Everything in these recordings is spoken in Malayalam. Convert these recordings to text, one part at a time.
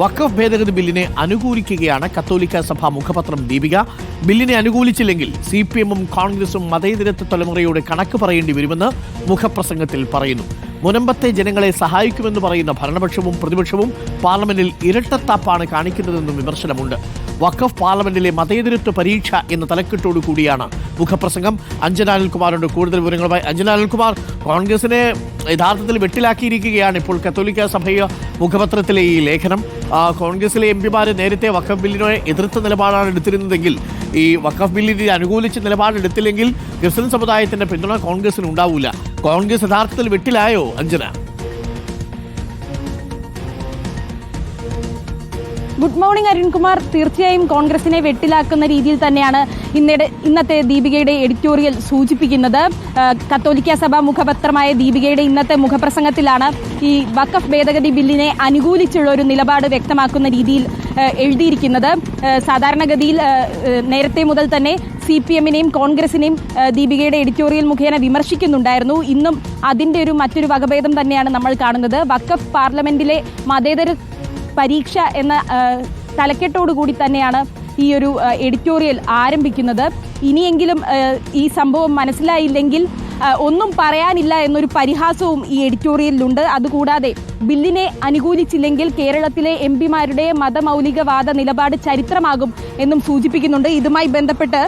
വഖഫ് ഭേദഗതി ബില്ലിനെ അനുകൂലിക്കുകയാണ് കത്തോലിക്ക സഭ മുഖപത്രം ദീപിക. ബില്ലിനെ അനുകൂലിച്ചില്ലെങ്കിൽ സി പി എമ്മും കോൺഗ്രസും മതേതരത്വ തലമുറയോട് കണക്ക് പറയേണ്ടി വരുമെന്ന് മുഖപ്രസംഗത്തിൽ പറയുന്നു. മുനമ്പത്തെ ജനങ്ങളെ സഹായിക്കുമെന്ന് പറയുന്ന ഭരണപക്ഷവും പ്രതിപക്ഷവും പാർലമെന്റിൽ ഇരട്ടത്താപ്പാണ് കാണിക്കുന്നതെന്നും വിമർശനമുണ്ട്. വഖഫ് പാർലമെന്റിലെ മതേതരത്വ പരീക്ഷ എന്ന തലക്കെട്ടോടു കൂടിയാണ് മുഖപ്രസംഗം. അഞ്ജന അനിൽകുമാറുണ്ട് കൂടുതൽ വിവരങ്ങളുമായി അഞ്ജന അനിൽകുമാർ കോൺഗ്രസിനെ യഥാർത്ഥത്തിൽ വെട്ടിലാക്കിയിരിക്കുകയാണ് ഇപ്പോൾ കത്തോലിക്ക സഭയ മുഖപത്രത്തിലെ ഈ ലേഖനം. കോൺഗ്രസിലെ എം പിമാർ നേരത്തെ വഖഫ് ബില്ലിനെ എതിർത്ത നിലപാടാണ് എടുത്തിരുന്നതെങ്കിൽ ഈ വഖഫ് ബില്ലിനെ അനുകൂലിച്ച് നിലപാടെടുത്തില്ലെങ്കിൽ ക്രിസ്ത്യൻ സമുദായത്തിന്റെ പിന്തുണ കോൺഗ്രസിന് ഉണ്ടാവില്ല കോൺഗ്രസ് യഥാർത്ഥത്തിൽ വെട്ടിലായോ അഞ്ജന? Good morning Arunkumar. തീർച്ചയായും കോൺഗ്രസിനെ വെട്ടിലാക്കുന്ന രീതിയിൽ തന്നെയാണ് ഇന്നയുടെ ഇന്നത്തെ ദീപികയുടെ എഡിറ്റോറിയൽ സൂചിപ്പിക്കുന്നത്. കത്തോലിക്ക സഭ മുഖപത്രമായ ദീപികയുടെ ഇന്നത്തെ മുഖപ്രസംഗത്തിലാണ് ഈ വക്കഫ് ഭേദഗതി ബില്ലിനെ അനുകൂലിച്ചുള്ള ഒരു നിലപാട് വ്യക്തമാക്കുന്ന രീതിയിൽ എഴുതിയിരിക്കുന്നത്. സാധാരണഗതിയിൽ നേരത്തെ മുതൽ തന്നെ സി പി എമ്മിനെയും കോൺഗ്രസിനെയും ദീപികയുടെ എഡിറ്റോറിയൽ മുഖേന വിമർശിക്കുന്നുണ്ടായിരുന്നു. ഇന്നും അതിന്റെ ഒരു മറ്റൊരു വകഭേദം തന്നെയാണ് നമ്മൾ കാണുന്നത്. വക്കഫ് പാർലമെന്റിലെ മതേതര പരീക്ഷ എന്ന തലക്കെട്ടോടുകൂടി തലക്കെട്ടോടു കൂടി തന്നെയാണ് ഈ ഒരു എഡിറ്റോറിയൽ ആരംഭിക്കുന്നത്. ഇനിയെങ്കിലും ഈ സംഭവം മനസ്സിലായില്ലെങ്കിൽ ഒന്നും പറയാനില്ല എന്നൊരു പരിഹാസവും ഈ എഡിറ്റോറിയലിലുണ്ട് അതുകൂടാതെ ബില്ലിനെ അനുകൂലിച്ചില്ലെങ്കിൽ കേരളത്തിലെ എം പിമാരുടെ മതമൗലികവാദ നിലപാട് ചരിത്രമാകും എന്നും സൂചിപ്പിക്കുന്നുണ്ട്. ഇതുമായി ബന്ധപ്പെട്ട്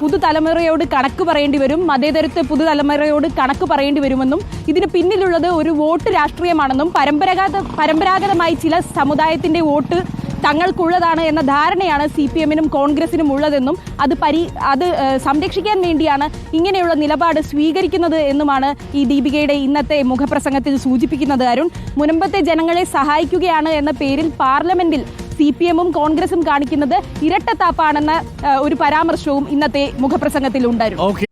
പുതുതലമുറയോട് കണക്ക് പറയേണ്ടി വരും. മതേതരത്തെ പുതുതലമുറയോട് കണക്ക് പറയേണ്ടി വരുമെന്നും ഇതിന് പിന്നിലുള്ളത് ഒരു വോട്ട് രാഷ്ട്രീയമാണെന്നും പരമ്പരാഗത പരമ്പരാഗതമായി ചില സമുദായത്തിന്റെ വോട്ട് തങ്ങൾക്കുള്ളതാണ് എന്ന ധാരണയാണ് സി പി എമ്മിനും കോൺഗ്രസിനും ഉള്ളതെന്നും അത് പരി അത് സംരക്ഷിക്കാൻ വേണ്ടിയാണ് ഇങ്ങനെയുള്ള നിലപാട് സ്വീകരിക്കുന്നത് എന്നുമാണ് ഈ ദീപികയുടെ ഇന്നത്തെ മുഖപ്രസംഗത്തിൽ സൂചിപ്പിക്കുന്നത്. അരുൺ മുനമ്പത്തെ ജനങ്ങളെ സഹായിക്കുകയാണ് എന്ന പേരിൽ പാർലമെന്റിൽ സി പി എമ്മും കോൺഗ്രസും കാണിക്കുന്നത് ഇരട്ടത്താപ്പാണെന്ന ഒരു പരാമർശവും ഇന്നത്തെ മുഖപ്രസംഗത്തിൽ ഉണ്ടായിരുന്നു